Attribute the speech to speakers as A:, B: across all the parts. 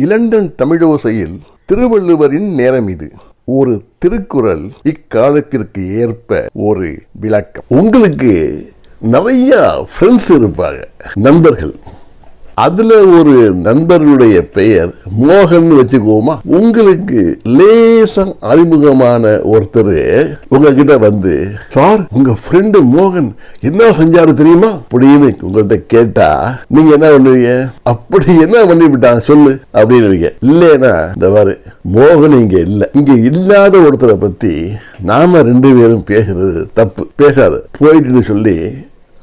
A: London தமிழோசையில் திருவள்ளுவரின் நேரம் இது. ஒரு திருக்குறள் இக்காலத்திற்கு ஏற்ப ஒரு விளக்கம். உங்களுக்கு நிறைய ஃப்ரெண்ட்ஸ் இருப்பாங்க. நண்பர்கள். அதுல ஒரு நண்பர்களுடைய பெயர் மோகன் வச்சுக்குவோமா? உங்களுக்கு லேசம் அறிமுகமான ஒருத்தர் உங்ககிட்ட வந்து சார் உங்க ஃப்ரெண்டு மோகன் என்ன செஞ்சாரு தெரியுமா? அப்படின்னு உங்கள்கிட்ட கேட்டா நீங்க என்ன பண்ணுவீங்க? அப்படி என்ன பண்ணி விட்டாங்க சொல்லு அப்படின்னு இல்லைன்னா இந்த மாதிரி மோகன் இங்க இல்ல. இங்க இல்லாத ஒருத்தரை பத்தி நாம ரெண்டு பேரும் பேசுறது தப்பு. பேசாத. போயிட்டுன்னு சொல்லி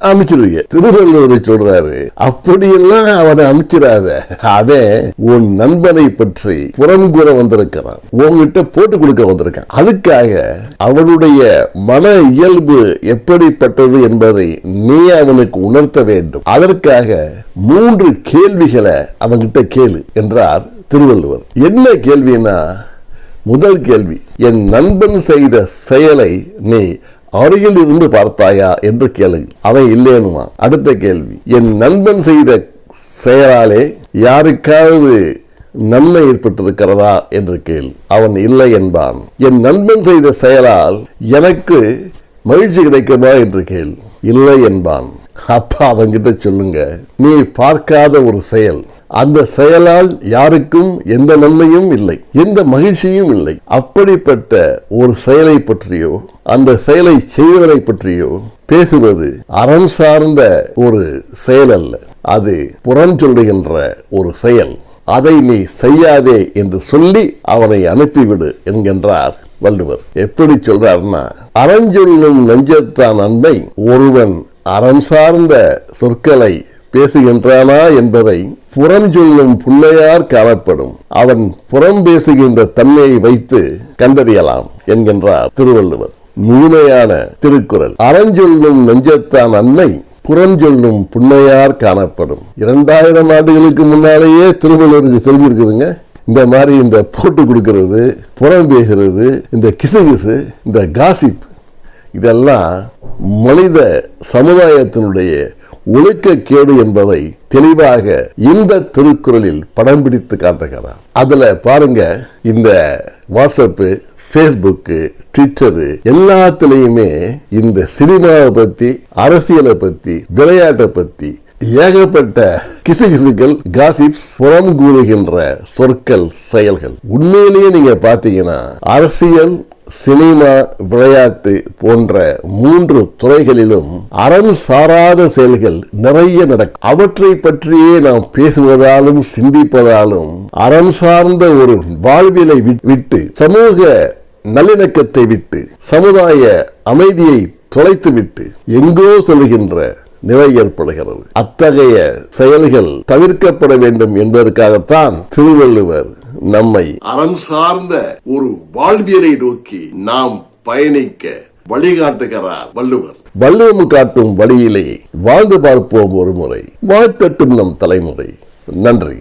A: அமைச்சிருவீங்க திருவள்ளுவர் சொல்றாரு. அப்படியெல்லாம் அவனை அமைச்சிடாத அவன் உன் நண்பனை பற்றி புறம் கூற வந்திருக்கிறான். உன்கிட்ட போட்டு கொடுக்க வந்திருக்கான். அதுக்காக அவனுடைய மன இயல்பு எப்படிப்பட்டது என்பதை நீ அவனுக்கு உணர்த்த வேண்டும். அதற்காக மூன்று கேள்விகளை அவன்கிட்ட கேளு என்றார் திருவள்ளுவர். என்ன கேள்வினா முதல் கேள்வி என் நண்பன் செய்த செயலை நீ அருகில் இருந்து பார்த்தாயா என்று கேளுங்க அவன் இல்லேனுமா அடுத்த கேள்வி என் நண்பன் செய்த செயலாலே யாருக்காவது நன்மை ஏற்பட்டிருக்கிறதா என்று கேள். அவன் இல்லை என்பான். என் நண்பன் செய்த செயலால் எனக்கு மகிழ்ச்சி கிடைக்குமா என்று கேள். இல்லை என்பான். அப்பா அவன்கிட்ட சொல்லுங்க. நீ பார்க்காத ஒரு செயல். அந்த செயலால் யாருக்கும் எந்த நன்மையும் இல்லை எந்த மகிழ்ச்சியும் இல்லை. அப்படிப்பட்ட ஒரு செயலை பற்றியோ அந்த செயலை செய்வதை பற்றியோ பேசுவது அறம் சார்ந்த ஒரு செயல் அல்ல. அது புறம் சொல்லுகின்ற ஒரு செயல். அதை நீ செய்யாதே என்று சொல்லி அவனை அனுப்பிவிடு என்கின்றார் வள்ளுவர். எப்படி சொல்றாருன்னா அறஞ்சொல்லும் நெஞ்சத்தான் அன்பை ஒருவன் அறம் சார்ந்த சொற்களை பேசுகின்றானா என்பதை புறம் சொல்லும் புள்ளையார் காணப்படும். அவன் புறம் பேசுகின்ற தன்மையை வைத்து கண்டறியலாம் என்கின்றார் திருவள்ளுவர். முழுமையான திருக்குறள். அறஞ்சொல்லும் நெஞ்சத்தான் அன்னை புறஞ்சொல்லும் புன்னையார் காணப்படும். இரண்டாயிரம் ஆண்டுகளுக்கு முன்னாலேயே திருவள்ளுவருக்கு தெரிஞ்சிருக்குதுங்க. இந்த மாதிரி இந்த போட்டு கொடுக்கறது புறம் பேசுறது இந்த கிசு கிசு இந்த காசிப் இதெல்லாம் மனித சமுதாயத்தினுடைய ஒழுக்கக்கேடு என்பதை தெளிவாக இந்த திருக்குறளில் படம் பிடித்து காட்டுகிறார். அதில் பாருங்க இந்த வாட்ஸ்அப்பு ஃபேஸ்புக்கு ட்விட்டரு எல்லாத்துலேயுமே இந்த சினிமாவை பற்றி அரசியலை பத்தி விளையாட்டை பத்தி ஏகப்பட்ட கிசுகிசுக்கள் காசிப்ஸ் புறம் கூறுகின்ற சொற்கள் செயல்கள். உண்மையிலேயே நீங்க பாத்தீங்கன்னா அரசியல் சினிமா விளையாட்டு போன்ற மூன்று துறைகளிலும் அறம் சாராத செயல்கள் நிறைய நடக்கும். அவற்றை பற்றியே நாம் பேசுவதாலும் சிந்திப்பதாலும் அறம் சார்ந்த ஒரு வாழ்விலை விட்டு சமூக நல்லிணக்கத்தை விட்டு சமுதாய அமைதியை தொலைத்துவிட்டு எங்கோ சொல்கின்ற நிலை ஏற்படுகிறது. அத்தகைய செயல்கள் தவிர்க்கப்பட வேண்டும் என்பதற்காகத்தான் திருவள்ளுவர் நம்மை அறம் சார்ந்த ஒரு வாழ்வியலை நோக்கி நாம் பயணிக்க வழிகாட்டுகிறார் வள்ளுவர். வள்ளுவம் காட்டும் வழியிலே வாழ்ந்து பார்ப்போம் ஒரு முறை. வாழ்த்தட்டும் நம் தலைமுறை. நன்றி.